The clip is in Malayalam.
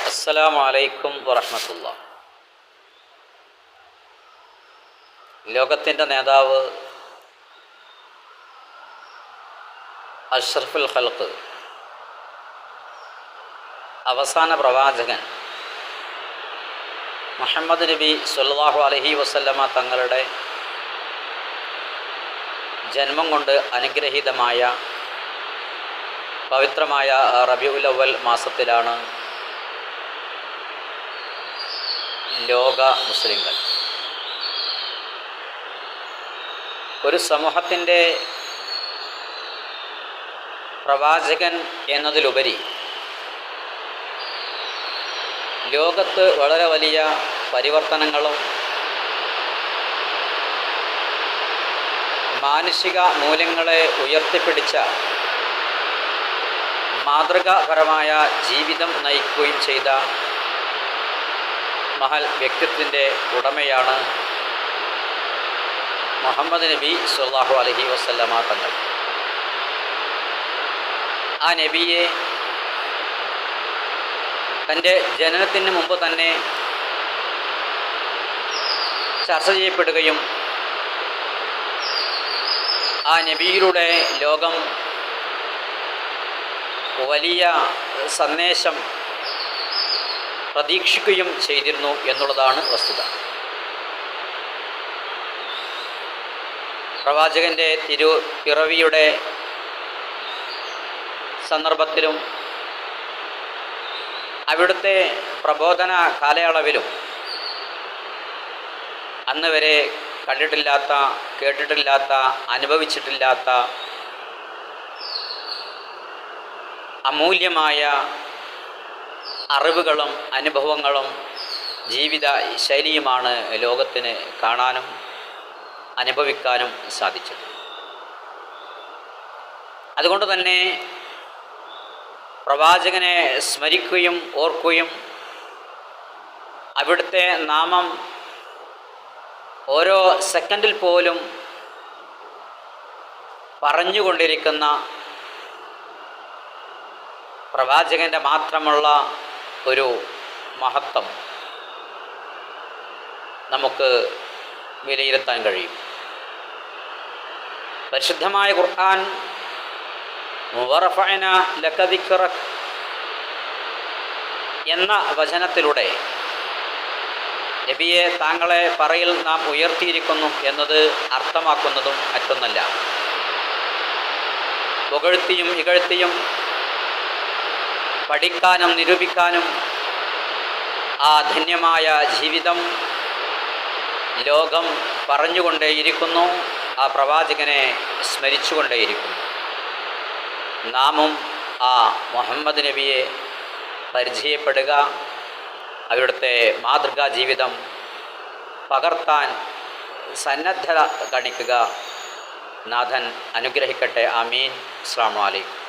അസ്സലാമു അലൈക്കും വറഹമത്തുള്ള ലോകത്തിന്റെ നേതാവ് അഷ്റഫുൽ ഖൽക്ക് അവസാന പ്രവാചകൻ മുഹമ്മദ് നബി സുല്ലാഹു അലഹി വസല്ലമ തങ്ങളുടെ ജന്മം കൊണ്ട് അനുഗ്രഹീതമായ പവിത്രമായ റബിഉൽ അവൽ മാസത്തിലാണ് ലോക മുസ്ലിങ്ങൾ. ഒരു സമൂഹത്തിന്റെ പ്രവാചകൻ എന്നതിലുപരി ലോകത്ത് വളരെ വലിയ പരിവർത്തനങ്ങളും മാനുഷിക മൂല്യങ്ങളെ ഉയർത്തിപ്പിടിച്ച മാതൃകാപരമായ ജീവിതം നയിക്കുകയും ചെയ്ത മഹൽ വ്യക്തിത്വത്തിന്റെ ഉടമയാണ് മുഹമ്മദ് നബി സുല്ലാഹു അലഹി വസ്ല്ലമ തങ്ങൾ. ആ നബിയെ തന്റെ ജനനത്തിന് മുമ്പ് തന്നെ ചർച്ച ചെയ്യപ്പെടുകയും ആ നബിയിലൂടെ ലോകം വലിയ സന്ദേശം പ്രതീക്ഷിക്കുകയും ചെയ്തിരുന്നു എന്നുള്ളതാണ് വസ്തുത. പ്രവാചകന്റെ തിരു പിറവിയുടെ സന്ദർഭത്തിലും അവിടുത്തെ പ്രബോധന കാലയളവിലും അന്ന് വരെ കണ്ടിട്ടില്ലാത്ത കേട്ടിട്ടില്ലാത്ത അനുഭവിച്ചിട്ടില്ലാത്ത അമൂല്യമായ അറിവുകളും അനുഭവങ്ങളും ജീവിത ശൈലിയുമാണ് ലോകത്തിന് കാണാനും അനുഭവിക്കാനും സാധിച്ചത്. അതുകൊണ്ട് തന്നെ പ്രവാചകനെ സ്മരിക്കുകയും ഓർക്കുകയും അവിടുത്തെ നാമം ഓരോ സെക്കൻഡിൽ പോലും പറഞ്ഞുകൊണ്ടിരിക്കുന്ന പ്രവാചകന്റെ മാത്രമുള്ള ഒരു മഹത്വം നമുക്ക് വിലയിരുത്താൻ കഴിയും. പരിശുദ്ധമായ ഖുർആൻ മുവറഫന ലക്കദിഖറക് എന്ന വചനത്തിലൂടെ നബിയെ താങ്കളെ പറയിൽ നാം ഉയർത്തിയിരിക്കുന്നു എന്നത് അർത്ഥമാക്കുന്നതും മറ്റൊന്നല്ല. പുകഴ്ത്തിയും ഇകഴ്ത്തിയും പഠിക്കാനും നിരൂപിക്കാനും ആ ധന്യമായ ജീവിതം ലോകം പറഞ്ഞുകൊണ്ടേയിരിക്കുന്നു. ആ പ്രവാചകനെ സ്മരിച്ചുകൊണ്ടേയിരിക്കുന്നു. നാമും ആ മുഹമ്മദ് നബിയെ പരിചയപ്പെടുക അവിടുത്തെ മാതൃകാ ജീവിതം പകർത്താൻ സന്നദ്ധത കാണിക്കുക. നാഥൻ അനുഗ്രഹിക്കട്ടെ. ആമീൻ. അസ്സാം വലൈക്കും